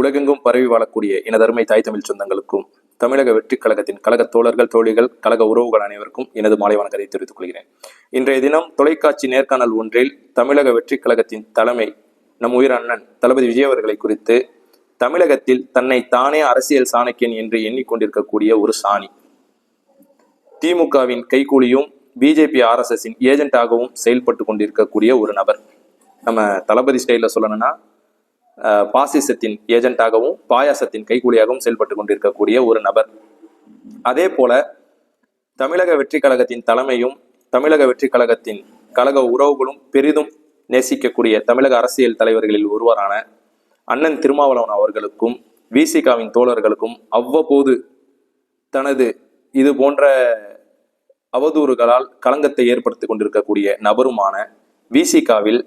உலகெங்கும் பரவி வாழக்கூடிய எனதருமை தாய் தமிழ் சொந்தங்களுக்கும் தமிழக வெற்றிக் கழகத்தின் கழக தோழர்கள் தோழிகள் கழக உறவுகள் அனைவருக்கும் எனது மாலை வணக்கத்தை தெரிவித்துக் கொள்கிறேன். இன்றைய தினம் தொலைக்காட்சி நேர்காணல் ஒன்றில் தமிழக வெற்றிக் கழகத்தின் தலைமை நம் உயிர் அண்ணன் தளபதி விஜய் அவர்களை குறித்து தமிழகத்தில் தன்னை தானே அரசியல் சாணக்கியன் என்று எண்ணிக்கொண்டிருக்கக்கூடிய ஒரு சாணி. திமுகவின் கைக்கூலியும் பிஜேபி ஆர்எஸ்எஸின் ஏஜென்ட்டாகவும் செயல்பட்டு கொண்டிருக்கக்கூடிய ஒரு நபர். நம்ம தளபதி ஸ்டைலில் சொல்லணும்னா பாசிசத்தின் ஏஜென்ட்டாகவும் பாயாசத்தின் கைக்கூலியாகவும் செயல்பட்டு கொண்டிருக்கக்கூடிய ஒரு நபர். அதே போல தமிழக வெற்றி கழகத்தின் தலைமையும் தமிழக வெற்றி கழகத்தின் கழக உறவுகளும் பெரிதும் நேசிக்கக்கூடிய தமிழக அரசியல் தலைவர்களில் ஒருவரான அண்ணன் திருமாவளவன் அவர்களுக்கும் விசிகாவின் தோழர்களுக்கும் அவ்வப்போது தனது இது போன்ற அவதூறுகளால் களங்கத்தை ஏற்படுத்தி கொண்டிருக்கக்கூடிய நபருமான விசிகாவில்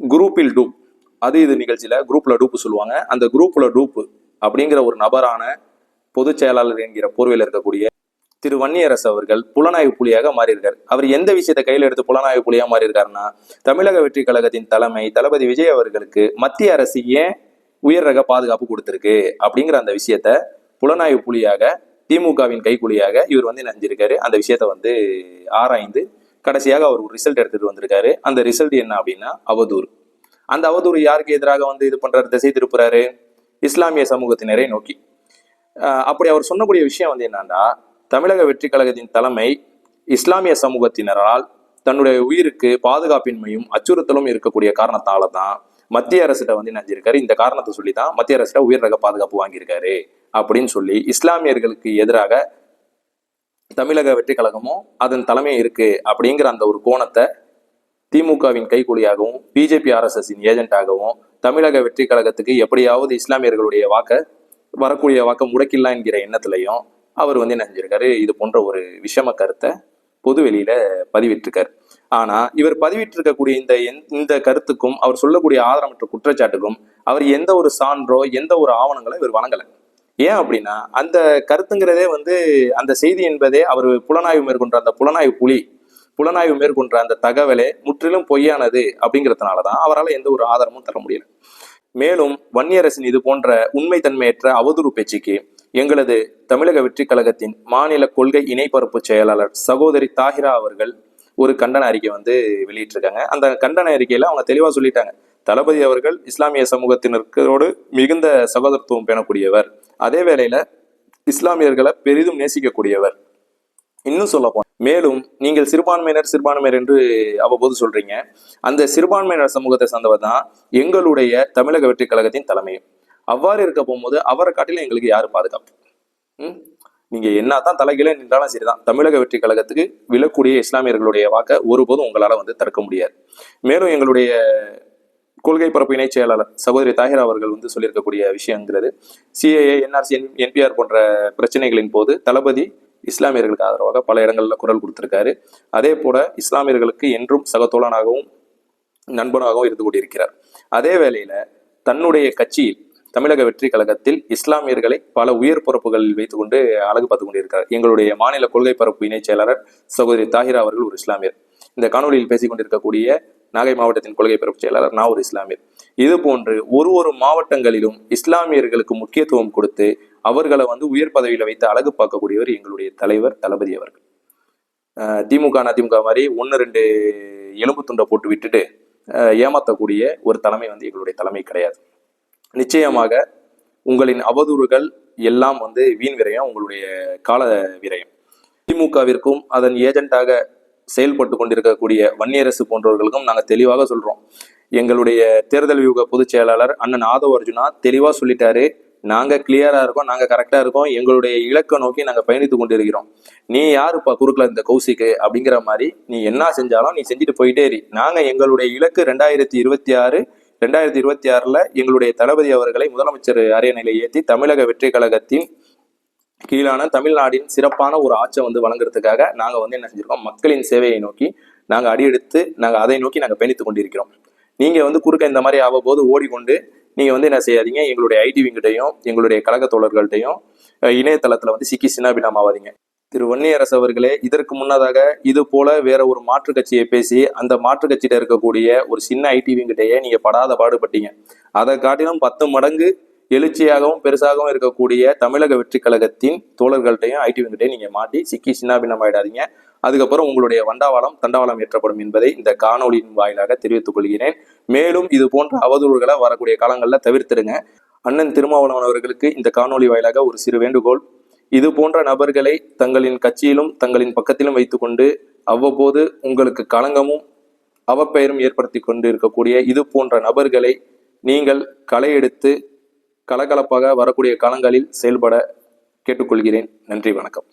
குரூப்பில் டூப் அது இது நிகழ்ச்சியில குரூப்ல டூப்பு சொல்லுவாங்க. அந்த குரூப்ல டூப்பு அப்படிங்கிற ஒரு நபரான பொதுச் செயலாளர் என்கிற போர்வையில் இருக்கக்கூடிய திரு வன்னியரசு அவர்கள் புலனாய்வு புலியாக மாறியிருக்கார். அவர் எந்த விஷயத்தை கையில் எடுத்து புலனாய்வு புலியாக மாறியிருக்காருன்னா தமிழக வெற்றி கழகத்தின் தலைமை தளபதி விஜய் அவர்களுக்கு மத்திய அரசு ஏன் உயர் ரக பாதுகாப்பு கொடுத்திருக்கு அப்படிங்கிற அந்த விஷயத்த புலனாய்வு புலியாக திமுகவின் கைக்குலியாக இவர் வந்து நினைஞ்சிருக்காரு அந்த விஷயத்த வந்து ஆராய்ந்து கடைசியாக அவர் ஒரு ரிசல்ட் எடுத்துட்டு வந்திருக்காரு. அந்த ரிசல்ட் என்ன அப்படின்னா அவதூறு. அந்த அவதூறு யாருக்கு எதிராக வந்து இது பண்றாரு திசை திருப்புறாரு? இஸ்லாமிய சமூகத்தினரை நோக்கி. அப்படி அவர் சொன்னக்கூடிய விஷயம் வந்து என்னன்னா தமிழக வெற்றி கழகத்தின் தலைமை இஸ்லாமிய சமூகத்தினரால் தன்னுடைய உயிருக்கு பாதுகாப்பின்மையும் அச்சுறுத்தலும் இருக்கக்கூடிய காரணத்தால தான் மத்திய அரசிட்ட வந்து நினைஞ்சிருக்காரு இந்த காரணத்தை சொல்லி தான் மத்திய அரசிட்ட உயிர் ரக பாதுகாப்பு வாங்கியிருக்காரு அப்படின்னு சொல்லி இஸ்லாமியர்களுக்கு எதிராக தமிழக வெற்றி கழகமும் அதன் தலைமை இருக்கு அப்படிங்கிற அந்த ஒரு கோணத்தை திமுகவின் கைகூலியாகவும் பிஜேபி ஆர்எஸ்எஸின் ஏஜென்ட்டாகவும் தமிழக வெற்றி கழகத்துக்கு எப்படியாவது இஸ்லாமியர்களுடைய வாக்க வரக்கூடிய வாக்க முடக்கிடலாம் என்கிற எண்ணத்திலையும் அவர் வந்து என்ன செஞ்சிருக்காரு? இது போன்ற ஒரு விஷம கருத்தை பொது வெளியில பதிவிட்டிருக்காரு. ஆனா இவர் பதிவிட்டிருக்கக்கூடிய இந்த எந்- இந்த கருத்துக்கும் அவர் சொல்லக்கூடிய ஆதாரமற்ற குற்றச்சாட்டுக்கும் அவர் எந்த ஒரு சான்றோ எந்த ஒரு ஆவணங்களோ இவர் வணங்கலை ஏன் அப்படின்னா அந்த கருத்துங்கிறதே வந்து அந்த செய்தி என்பதே அவர் புலனாய்வு மேற்கொண்ட அந்த புலனாய்வு புலி புலனாய்வு மேற்கொண்ட அந்த தகவலே முற்றிலும் பொய்யானது அப்படிங்கிறதுனால தான் அவரால் எந்த ஒரு ஆதாரமும் தர முடியல. மேலும் வன்னியரசின் இது போன்ற உண்மைத்தன்மையற்ற அவதூறு பேச்சுக்கு எங்களது தமிழக வெற்றி கழகத்தின் மாநில கொள்கை இணைப்பரப்பு செயலாளர் சகோதரி தாஹிரா அவர்கள் ஒரு கண்டன அறிக்கை வந்து வெளியிட்டிருக்காங்க. அந்த கண்டன அறிக்கையில அவங்க தெளிவாக சொல்லிட்டாங்க. தளபதி அவர்கள் இஸ்லாமிய சமூகத்தினருக்கோடு மிகுந்த சகோதரத்துவம் பேணக்கூடியவர். அதே வேளையில இஸ்லாமியர்களை பெரிதும் நேசிக்கக்கூடியவர். இன்னும் சொல்ல மேலும் நீங்கள் சிறுபான்மையினர் சிறுபான்மையினர் என்று அவ்வப்போது சொல்றீங்க. அந்த சிறுபான்மையினர் சமூகத்தை சார்ந்தவர் தான் எங்களுடைய தமிழக வெற்றி கழகத்தின் தலைமையும். அவ்வாறு இருக்க போகும்போது அவரை காட்டிலும் எங்களுக்கு யாரு பாதுகாப்பு. ம்? என்ன தான் தலைகீழே நின்றாலும் சரிதான். தமிழக வெற்றி கழகத்துக்கு விழக்கூடிய இஸ்லாமியர்களுடைய வாக்கை ஒருபோதும் உங்களால வந்து தடுக்க முடியாது. மேலும் எங்களுடைய கொள்கை பரப்பு இணைச் செயலாளர் சகோதரி தாகிர் அவர்கள் வந்து சொல்லியிருக்கக்கூடிய விஷயங்கிறது சிஏஏ என்ஆர்சி என்பிஆர் போன்ற பிரச்சனைகளின் போது தளபதி இஸ்லாமியர்களுக்கு ஆதரவாக பல இடங்களில் குரல் கொடுத்திருக்காரு. அதே போல இஸ்லாமியர்களுக்கு என்றும் சகத்தோழனாகவும் நண்பனாகவும் இருந்து கொண்டிருக்கிறார். அதே வேளையில தன்னுடைய கட்சியில் தமிழக வெற்றி கழகத்தில் இஸ்லாமியர்களை பல உயர் பொறுப்புகளில் வைத்துக்கொண்டு அழகு பார்த்து கொண்டிருக்கிறார். எங்களுடைய மாநில கொள்கை பரப்பு இணைச் செயலாளர் சகோதரி தாஹிரா அவர்கள் ஒரு இஸ்லாமியர். இந்த காணொலியில் பேசிக் கொண்டிருக்கக்கூடிய நாகை மாவட்டத்தின் கொள்கை பரப்பு செயலாளர் நான் ஒரு இஸ்லாமியர். இது போன்று ஒரு ஒரு மாவட்டங்களிலும் இஸ்லாமியர்களுக்கு முக்கியத்துவம் கொடுத்து அவர்களை வந்து உயர் பதவியில வைத்து அழகு பார்க்கக்கூடியவர் எங்களுடைய தலைவர் தளபதி அவர்கள். திமுக அதிமுக மாதிரி ஒன்று ரெண்டு எலும்பு துண்டை போட்டு விட்டுட்டு ஏமாற்றக்கூடிய ஏமாத்தக்கூடிய ஒரு தலைமை வந்து எங்களுடைய தலைமை கிடையாது. நிச்சயமாக உங்களின் அவதூறுகள் எல்லாம் வந்து வீண் விரயம் உங்களுடைய கால விரயம். திமுகவிற்கும் அதன் ஏஜென்ட்டாக செயல்பட்டு கொண்டிருக்கக்கூடிய வன்னியரசு போன்றவர்களுக்கும் நாங்கள் தெளிவாக சொல்கிறோம் எங்களுடைய தேர்தல் வியூக பொதுச் செயலாளர் அண்ணன் ஆதவ அர்ஜுனா தெளிவாக சொல்லிட்டாரு. நாங்கள் கிளியராக இருக்கோம் நாங்கள் கரெக்டாக இருக்கோம். எங்களுடைய இலக்கை நோக்கி நாங்கள் பயணித்து கொண்டிருக்கிறோம். நீ யாருப்பா குறுக்கல இந்த கௌசிக்கு அப்படிங்கிற மாதிரி நீ என்ன செஞ்சாலும் நீ செஞ்சுட்டு போயிட்டே இரு. நாங்கள் எங்களுடைய இலக்கு ரெண்டாயிரத்தி இருபத்தி ஆறு ரெண்டாயிரத்தி இருபத்தி ஆறில் எங்களுடைய தளபதி அவர்களை முதலமைச்சர் அரியணையில் ஏற்றி தமிழக வெற்றி கழகத்தின் கீழான தமிழ்நாட்டின் சிறப்பான ஒரு ஆட்சை வந்து வழங்குறதுக்காக நாங்கள் வந்து என்ன செஞ்சிருக்கோம்? மக்களின் சேவையை நோக்கி நாங்கள் அடியெடுத்து நாங்கள் அதை நோக்கி நாங்கள் பயணித்துக் கொண்டிருக்கிறோம். நீங்கள் வந்து குறுக்க இந்த மாதிரி அவ்வப்போது ஓடிக்கொண்டு நீங்கள் வந்து என்ன செய்யாதீங்க எங்களுடைய ஐடி விங்கிட்டையும் எங்களுடைய கழக தோழர்கள்ட்டையும் இணையதளத்தில் வந்து சிக்கி சின்னாபினாமாவாதீங்க திரு வன்னியரசு அவர்களே இதற்கு முன்னதாக இது போல வேற ஒரு மாற்று கட்சியை பேசி அந்த மாற்று கட்சியில இருக்கக்கூடிய ஒரு சின்ன ஐடிவிங்கிட்டையே நீங்க படாத பாடுபட்டீங்க. அதை காட்டிலும் பத்து மடங்கு எழுச்சியாகவும் பெருசாகவும் இருக்கக்கூடிய தமிழக வெற்றி கழகத்தின் தோழர்கள்ட்டையும் ஐடிவிங்கிட்டையும் நீங்க மாட்டி சிக்கி சின்னாபின்னம் ஆயிடாதீங்க அதுக்கப்புறம் உங்களுடைய வண்டாவாளம் தண்டவாளம் ஏற்றப்படும் என்பதை இந்த காணொளியின் வாயிலாக தெரிவித்துக் கொள்கிறேன். மேலும் இது போன்ற அவதூறுகளை வரக்கூடிய காலங்களில் தவிர்த்திடுங்க. அண்ணன் திருமாவளவன் அவர்களுக்கு இந்த காணொளி வாயிலாக ஒரு சிறு வேண்டுகோள். இது போன்ற நபர்களை தங்களின் கட்சியிலும் தங்களின் பக்கத்திலும் வைத்துக்கொண்டு அவ்வப்போது உங்களுக்கு களங்கமும் அவப்பெயரும் ஏற்படுத்தி கொண்டு இருக்கக்கூடிய இது போன்ற நபர்களை நீங்கள் களை எடுத்து கலகலப்பாக வரக்கூடிய காலங்களில் செயல்பட கேட்டுக்கொள்கிறேன். நன்றி வணக்கம்.